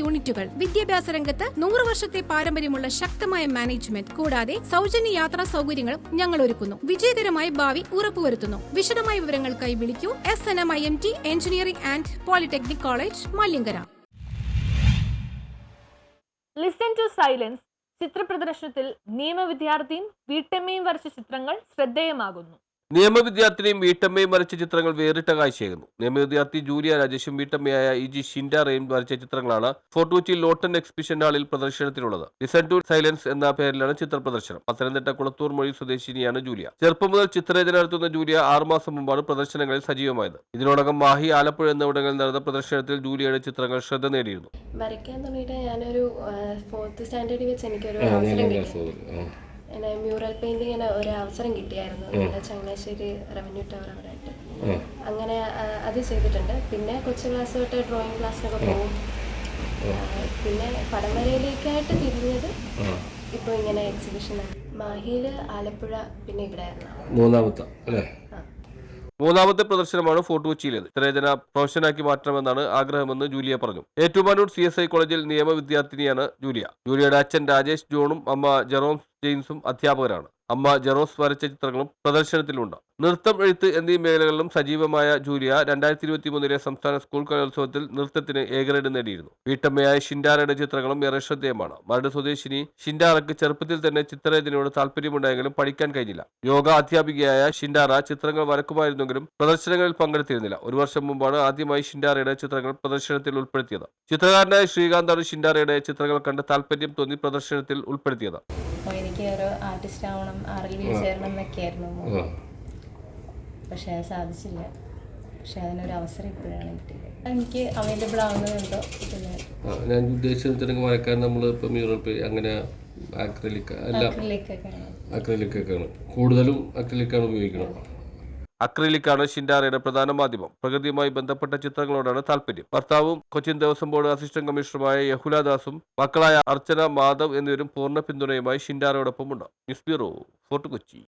യൂണിറ്റുകൾ. വിദ്യാഭ്യാസ രംഗത്ത് നൂറ് വർഷത്തെ പാരമ്പര്യമുള്ള ശക്തമായ മാനേജ്മെന്റ്. കൂടാതെ സൗജന്യ യാത്രാ സൗകര്യങ്ങളും ഞങ്ങൾ ഒരുക്കുന്നു വിജയകരമായ ഭാവി ഉറപ്പുവരുത്തുന്നു. വിശദമായ വിവരങ്ങൾക്കായി വിളിക്കൂ. S N M I M T engineering and polytechnic college Maliankara. Listen to silence ചിത്രപ്രദർശനത്തിൽ നിയമവിദ്യാർത്ഥിയും വീട്ടമ്മയും വരച്ച ചിത്രങ്ങൾ ശ്രദ്ധേയമാകുന്നു. നിയമവിദ്യാർത്ഥിനിയും വീട്ടമ്മയും വരച്ച ചിത്രങ്ങൾ വേറിട്ട കാഴ്ചയായിരുന്നു. നിയമവിദ്യാർത്ഥി ജൂലിയ രാജേഷും വീട്ടമ്മയായ ഇ ജി ഷിൻഡാറയും വരച്ച ചിത്രങ്ങളാണ് ഫോർട്ട് കൊച്ചി ലോട്ടൺ എക്സിബിഷൻ ഹാളിൽ പ്രദർശനത്തിലുള്ളത്. ലിസൺ ടു സൈലൻസ് എന്ന പേരിലാണ് ചിത്ര പ്രദർശനം. പത്തനംതിട്ട കുളത്തൂർ മൊഴി സ്വദേശിനിയാണ് ജൂലിയ. ചെറുപ്പം മുതൽ ചിത്രരചന നടത്തുന്ന ജൂലിയ ആറുമാസം മുമ്പാണ് പ്രദർശനങ്ങളിൽ സജീവമായത്. ഇതിനോടകം മാഹി ആലപ്പുഴ എന്നിവിടങ്ങളിൽ നടന്ന പ്രദർശനത്തിൽ ജൂലിയയുടെ ചിത്രങ്ങൾ ശ്രദ്ധ നേടിയിരുന്നു. വരയ്ക്കാൻ തുടങ്ങിയിട്ട് ഞാനൊരു ഫോർത്ത് സ്റ്റാൻഡേർഡിൽ വെച്ച് എനിക്കൊരു അവസരം കിട്ടി. എന്നെ മ്യൂറൽ പെയിന്റിങ്ങിന് ഒരു അവസരം കിട്ടിയായിരുന്നു. നമ്മുടെ ചങ്ങനാശ്ശേരി റവന്യൂ ടവർ അവരായിട്ട് അങ്ങനെ അത് ചെയ്തിട്ടുണ്ട്. പിന്നെ കൊച്ചു ക്ലാസ് തൊട്ട് ഡ്രോയിങ് ക്ലാസ്സിനൊക്കെ പോകും. പിന്നെ പടം വരയിലേക്കായിട്ട് തിരിഞ്ഞത് ഇപ്പോൾ ഇങ്ങനെ എക്സിബിഷനാണ് മാഹിയിൽ ആലപ്പുഴ പിന്നെ ഇവിടെ മൂന്നാമത്തെ അല്ലേ? മൂന്നാമത്തെ പ്രദർശനമാണ് ഫോർട്ട് കൊച്ചിയിലേത്. ചിത്രരചന പ്രൊഫഷനാക്കി മാറ്റണമെന്നാണ് ആഗ്രഹമെന്ന് ജൂലിയ പറഞ്ഞു. ഏറ്റുമാനൂർ സി എസ് ഐ കോളേജിൽ നിയമ വിദ്യാർത്ഥിനിയാണ് ജൂലിയ. ജൂലിയയുടെ അച്ഛൻ രാജേഷ് ജോണും അമ്മ ജെറോം ജെയിംസും അധ്യാപകരാണ്. അമ്മ ജെറോസ് വരച്ച ചിത്രങ്ങളും പ്രദർശനത്തിലുണ്ട്. നൃത്തം എഴുത്ത് എന്നീ മേഖലകളിലും സജീവമായ ജൂലിയ രണ്ടായിരത്തി ഇരുപത്തി മൂന്നിലെ സംസ്ഥാന സ്കൂൾ കലോത്സവത്തിൽ നൃത്തത്തിന് എ ഗ്രേഡ് നേടിയിരുന്നു. വീട്ടമ്മയായ ഷിൻഡാരയുടെ ചിത്രങ്ങളും ഏറെ ശ്രദ്ധേയമാണ്. മരട് സ്വദേശിനി ഷിൻഡാറയ്ക്ക് ചെറുപ്പത്തിൽ തന്നെ ചിത്രരചനയോട് താല്പര്യമുണ്ടായെങ്കിലും പഠിക്കാൻ കഴിഞ്ഞില്ല. യോഗ അധ്യാപികയായ ഷിൻഡാറ ചിത്രങ്ങൾ വരക്കുമായിരുന്നെങ്കിലും പ്രദർശനങ്ങളിൽ പങ്കെടുത്തിരുന്നില്ല. ഒരു വർഷം മുമ്പാണ് ആദ്യമായി ഷിൻഡാറയുടെ ചിത്രങ്ങൾ പ്രദർശനത്തിൽ ഉൾപ്പെടുത്തിയത്. ചിത്രകാരനായ ശ്രീകാന്താണ് ഷിൻഡാറയുടെ ചിത്രങ്ങൾ കണ്ട് താല്പര്യം തോന്നി പ്രദർശനത്തിൽ ഉൾപ്പെടുത്തിയത്. എനിക്ക് ഒരു ആർട്ടിസ്റ്റ് ആവണം ആർലിയിൽ ചേരണം എന്നൊക്കെയായിരുന്നു. പക്ഷേ അത് സാധിച്ചില്ല. പക്ഷെ അതിനൊരു അവസരം ഇപ്പോഴാണ് കിട്ടിയത്. എനിക്ക് അവൈലബിൾ ആവുന്നതുണ്ടോ പിന്നെ ഞാൻ ഉദ്ദേശിച്ച വരക്കാൻ നമ്മൾ ഇപ്പം മ്യൂറൽ പേ അങ്ങനെ അക്രലിക് അല്ല അക്രലിക് ഒക്കെയാണ് കൂടുതലും അക്രലിക്കാണ് ഉപയോഗിക്കുന്നത് അക്രലിക്കാണ് ഷിൻഡാറയുടെ പ്രധാന മാധ്യമം. പ്രകൃതിയുമായി ബന്ധപ്പെട്ട ചിത്രങ്ങളോടാണ് താല്പര്യം. ഭർത്താവും കൊച്ചിൻ ദേവസ്വം ബോർഡ് അസിസ്റ്റന്റ് കമ്മീഷണറുമായ യഹുല ദാസും മക്കളായ അർച്ചന മാധവ് എന്നിവരും പൂർണ പിന്തുണയുമായി ഷിൻഡാറയോടൊപ്പമുണ്ട് ന്യൂസ് ബ്യൂറോ ഫോർട്ട് കൊച്ചി.